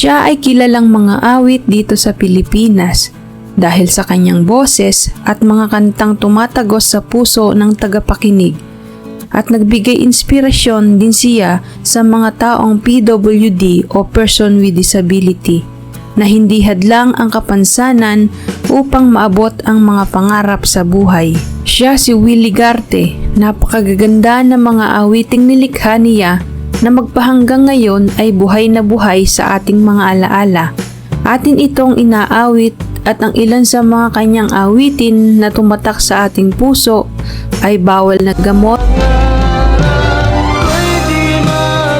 Siya ay kilalang mga awit dito sa Pilipinas dahil sa kanyang boses at mga kantang tumatagos sa puso ng tagapakinig at nagbigay inspirasyon din siya sa mga taong PWD o person with disability na hindi hadlang ang kapansanan upang maabot ang mga pangarap sa buhay. Siya si Willie Garte, napakagaganda ng mga awiting nilikha niya na magpahanggang ngayon ay buhay na buhay sa ating mga alaala. Atin itong inaawit at ang ilan sa mga kanyang awitin na tumatak sa ating puso ay bawal na gamot,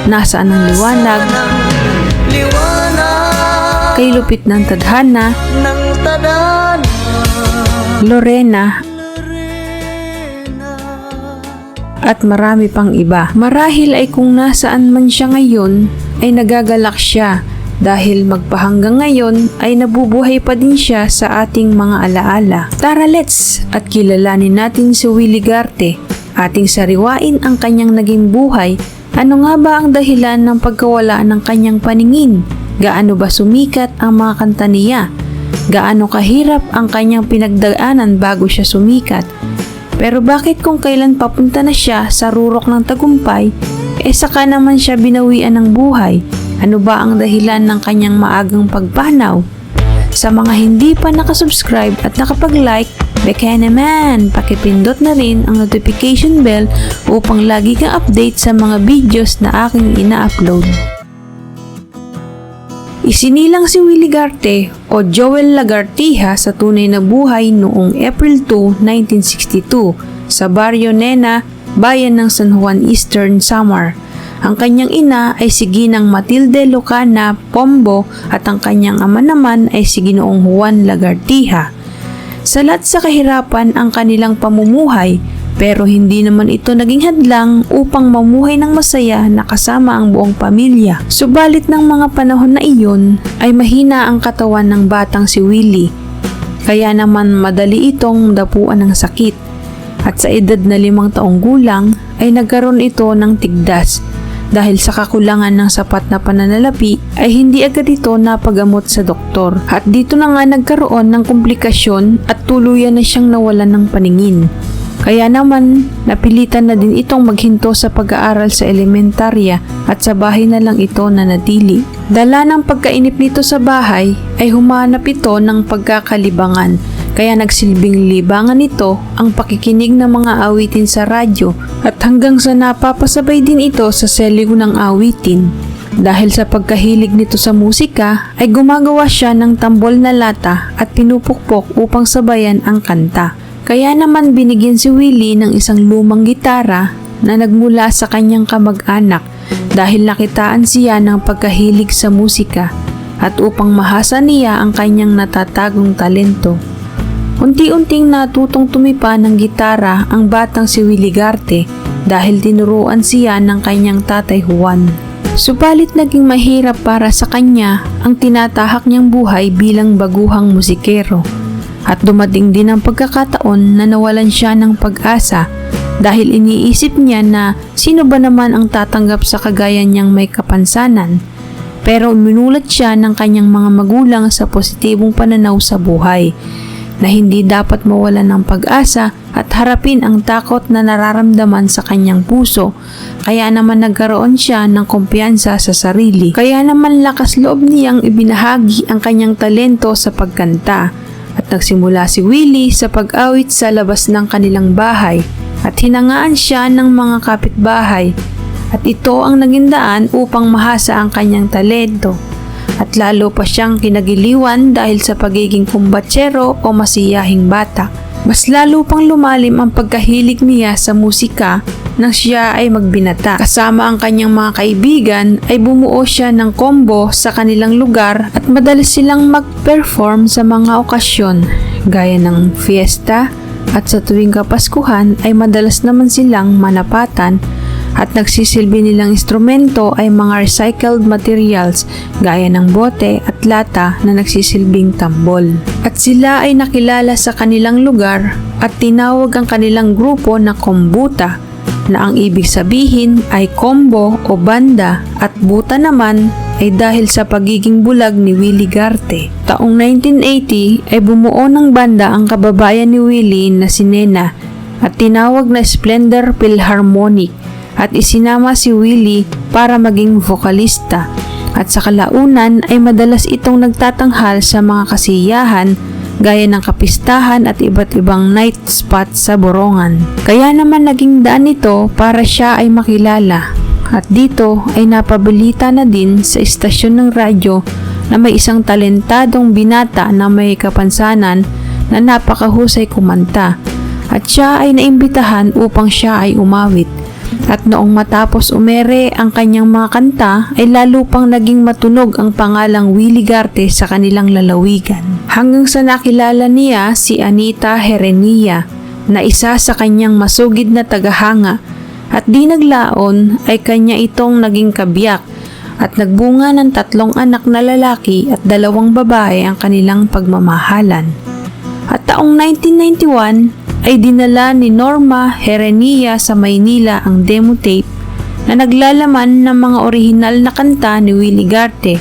nasaan ang liwanag, kay lupit ng tadhana Lorena, at marami pang iba. Marahil ay kung nasaan man siya ngayon ay nagagalak siya dahil magpahanggang ngayon ay nabubuhay pa din siya sa ating mga alaala. Tara let's at kilalanin natin si Willie Garte. Ating sariwain ang kanyang naging buhay. Ano nga ba ang dahilan ng pagkawala ng kanyang paningin? Gaano ba sumikat ang mga kanta niya? Gaano kahirap ang kanyang pinagdaanan bago siya sumikat? Pero bakit kung kailan papunta na siya sa rurok ng tagumpay, eh saka naman siya binawian ng buhay? Ano ba ang dahilan ng kanyang maagang pagpanaw? Sa mga hindi pa nakasubscribe at nakapag-like, beka naman, pakipindot na rin ang notification bell upang lagi kang update sa mga videos na aking ina-upload. Isinilang si Willie Garte o Joel Lagartija sa tunay na buhay noong April 2, 1962 sa Barrio Nena, bayan ng San Juan Eastern, Samar. Ang kanyang ina ay si Ginang Matilde Lucana Pombo at ang kanyang ama naman ay si Ginoong Juan Lagartija. Salat sa kahirapan ang kanilang pamumuhay pero hindi naman ito naging hadlang upang mamuhay ng masaya na kasama ang buong pamilya. Subalit ng mga panahon na iyon ay mahina ang katawan ng batang si Willie. Kaya naman madali itong dapuan ng sakit. At sa edad na limang taong gulang ay nagkaroon ito ng tigdas dahil sa kakulangan ng sapat na pananalapi ay hindi agad ito napagamot sa doktor at dito na nga nagkaroon ng komplikasyon at tuluyan na siyang nawalan ng paningin. Kaya naman, napilitan na din itong maghinto sa pag-aaral sa elementarya at sa bahay na lang ito na natili. Dala ng pagkainip nito sa bahay ay humanap ito ng pagkakalibangan kaya nagsilbing libangan nito ang pakikinig ng mga awitin sa radyo at hanggang sa napapasabay din ito sa seliw ng awitin. Dahil sa pagkahilig nito sa musika ay gumagawa siya ng tambol na lata at pinupukpok upang sabayan ang kanta. Kaya naman binigyan si Willie ng isang lumang gitara na nagmula sa kanyang kamag-anak dahil nakitaan siya ng pagkahilig sa musika at upang mahasa niya ang kanyang natatagong talento. Unti-unting natutong tumipa ng gitara ang batang si Willie Garte dahil tinuruan siya ng kanyang tatay Juan. Subalit naging mahirap para sa kanya ang tinatahak niyang buhay bilang baguhang musikero. At dumating din ang pagkakataon na nawalan siya ng pag-asa dahil iniisip niya na sino ba naman ang tatanggap sa kagaya niyang may kapansanan. Pero minulat siya ng kanyang mga magulang sa positibong pananaw sa buhay na hindi dapat mawalan ng pag-asa at harapin ang takot na nararamdaman sa kanyang puso. Kaya naman nagkaroon siya ng kumpiyansa sa sarili. Kaya naman lakas loob niyang ibinahagi ang kanyang talento sa pagkanta. At nagsimula si Willie sa pag-awit sa labas ng kanilang bahay. At hinangaan siya ng mga kapitbahay. At ito ang naging daan upang mahasa ang kanyang talento at lalo pa siyang kinagiliwan dahil sa pagiging kumbatsero o masiyahing bata. Mas lalo pang lumalim ang pagkahilig niya sa musika nang siya ay magbinata. Kasama ang kanyang mga kaibigan ay bumuo siya ng combo sa kanilang lugar at madalas silang mag-perform sa mga okasyon gaya ng fiesta at sa tuwing kapaskuhan ay madalas naman silang manapatan at nagsisilbi nilang instrumento ay mga recycled materials gaya ng bote at lata na nagsisilbing tambol. At sila ay nakilala sa kanilang lugar at tinawag ang kanilang grupo na kombuta na ang ibig sabihin ay combo o banda at buta naman ay dahil sa pagiging bulag ni Willie Garte. Taong 1980 ay bumuo ng banda ang kababayan ni Willie na si Nena at tinawag na Splendor Philharmonic at isinama si Willie para maging vokalista. At sa kalaunan ay madalas itong nagtatanghal sa mga kasiyahan gaya ng kapistahan at iba't ibang night spot sa Borongan. Kaya naman naging daan ito para siya ay makilala. At dito ay napabilita na din sa istasyon ng radyo na may isang talentadong binata na may kapansanan na napakahusay kumanta. At siya ay naimbitahan upang siya ay umawit. At noong matapos umere ang kanyang mga kanta ay lalo pang naging matunog ang pangalang Willie Garte sa kanilang lalawigan. Hanggang sa nakilala niya si Anita Herenia na isa sa kanyang masugid na tagahanga at di naglaon ay kanya itong naging kabiyak at nagbunga ng tatlong anak na lalaki at dalawang babae ang kanilang pagmamahalan. At taong 1991 ay dinala ni Norma Herenia sa Maynila ang demo tape na naglalaman ng mga orihinal na kanta ni Willie Garte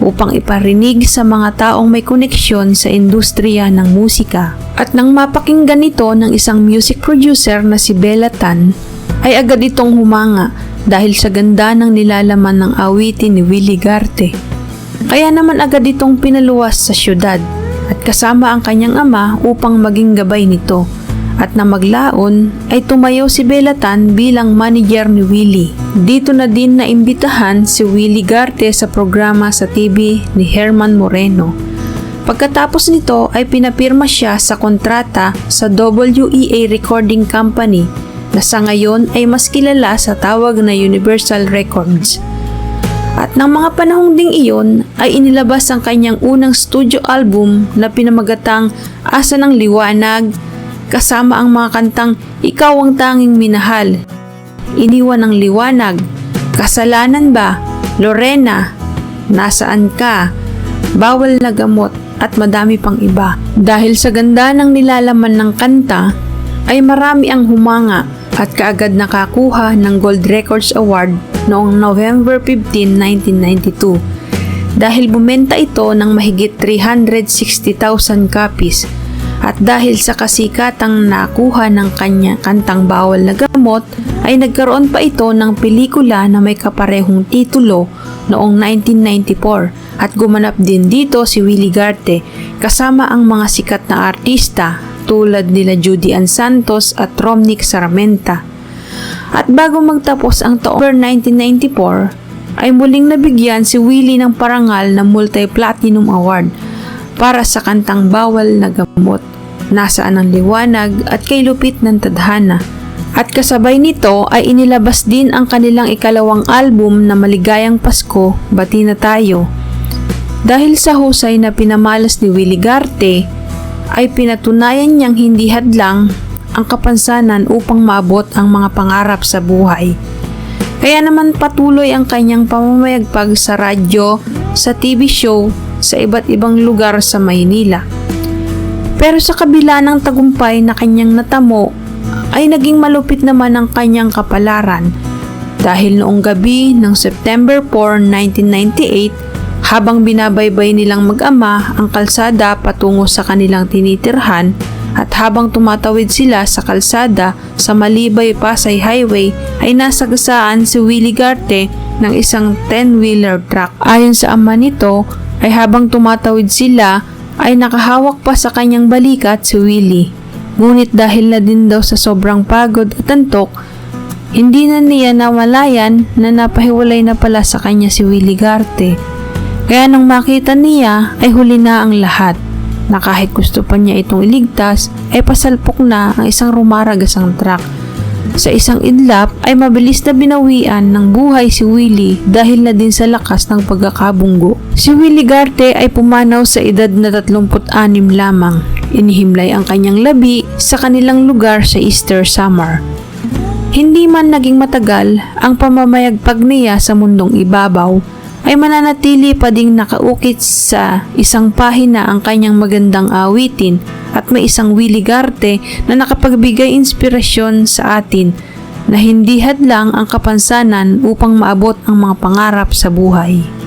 upang iparinig sa mga taong may koneksyon sa industriya ng musika. At nang mapakinggan ito ng isang music producer na si Bella Tan, ay agad itong humanga dahil sa ganda ng nilalaman ng awitin ni Willie Garte. Kaya naman agad itong pinaluwas sa syudad at kasama ang kanyang ama upang maging gabay nito at na maglaon ay tumayo si Belatan bilang manager ni Willie. Dito na din naimbitahan si Willie Garte sa programa sa TV ni Herman Moreno. Pagkatapos nito ay pinapirma siya sa kontrata sa WEA Recording Company na sa ngayon ay mas kilala sa tawag na Universal Records. At ng mga panahong ding iyon ay inilabas ang kanyang unang studio album na pinamagatang Asa ng Liwanag, kasama ang mga kantang Ikaw ang tanging minahal, Iniwan ng liwanag, Kasalanan ba, Lorena, Nasaan ka, Bawal na gamot at madami pang iba. Dahil sa ganda ng nilalaman ng kanta, ay marami ang humanga at kaagad nakakuha ng Gold Records Award noong November 15, 1992 dahil bumenta ito ng mahigit 360,000 copies at dahil sa kasikatang nakuha ng kanya kantang bawal na gamot, ay nagkaroon pa ito ng pelikula na may kaparehong titulo noong 1994 at gumanap din dito si Willie Garte kasama ang mga sikat na artista tulad nila Judy Ann Santos at Romnick Saramenta. At bago magtapos ang taong 1994, ay muling nabigyan si Willie ng parangal na multi-platinum award para sa kantang Bawal na Gamot, Nasaan ang Liwanag at Kay Lupit ng Tadhana. At kasabay nito ay inilabas din ang kanilang ikalawang album na Maligayang Pasko, Bati na Tayo. Dahil sa husay na pinamalas ni Willie Garte, ay pinatunayan niyang hindi hadlang ang kapansanan upang maabot ang mga pangarap sa buhay. Kaya naman patuloy ang kanyang pamamayagpag sa radyo, sa TV show, sa iba't ibang lugar sa Maynila. Pero sa kabila ng tagumpay na kanyang natamo, ay naging malupit naman ang kanyang kapalaran dahil noong gabi ng September 4, 1998, habang binabaybay nilang mag-ama ang kalsada patungo sa kanilang tinitirhan at habang tumatawid sila sa kalsada sa Malibay Pasay Highway ay nasagasaan si Willie Garte ng isang 10-wheeler truck. Ayon sa ama nito ay habang tumatawid sila ay nakahawak pa sa kanyang balikat si Willie. Ngunit dahil na din daw sa sobrang pagod at antok, hindi na niya namalayan na napahiwalay na pala sa kanya si Willie Garte. Kaya nang makita niya ay huli na ang lahat na kahit gusto pa niya itong iligtas ay pasalpok na ang isang rumaragasang truck. Sa isang idlap ay mabilis na binawian ng buhay si Willie dahil na din sa lakas ng pagkakabunggo. Si Willie Garte ay pumanaw sa edad na 36 lamang. Inihimlay ang kanyang labi sa kanilang lugar sa Easter summer. Hindi man naging matagal ang pamamayagpag niya sa mundong ibabaw, ay mananatili pa ding nakaukit sa isang pahina ang kanyang magandang awitin at may isang Willie Garte na nakapagbigay inspirasyon sa atin na hindi hadlang ang kapansanan upang maabot ang mga pangarap sa buhay.